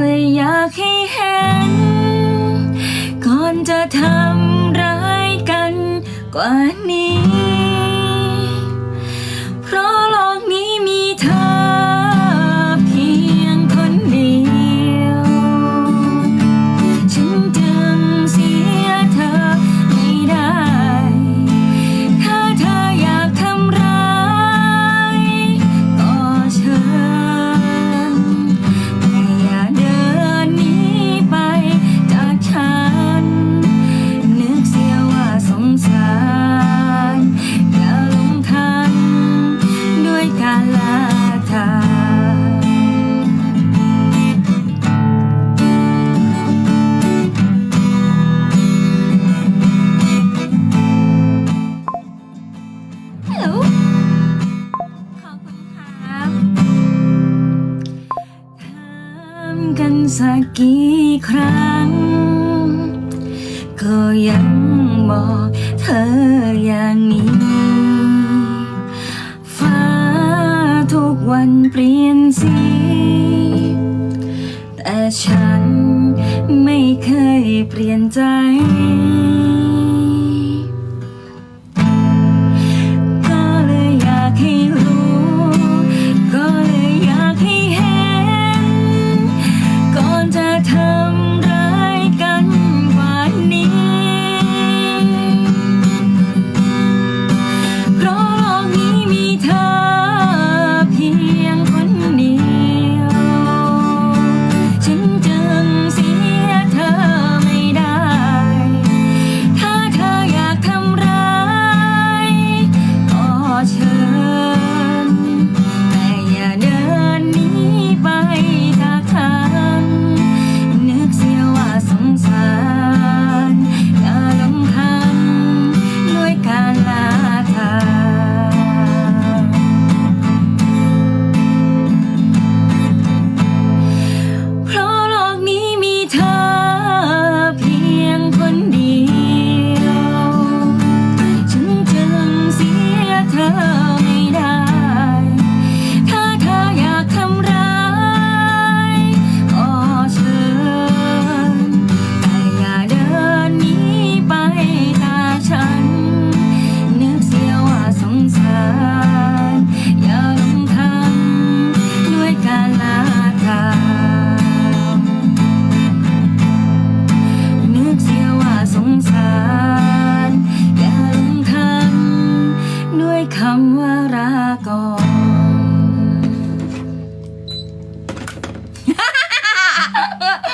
เลยอยากให้เห็น ก่อนจะทำร้ายกันกว่านี้ กันสักกี่ครั้ง ก็ยังบอกเธออย่างนี้ ฟ้าทุกวันเปลี่ยนสี แต่ฉันไม่เคยเปลี่ยนใจ go.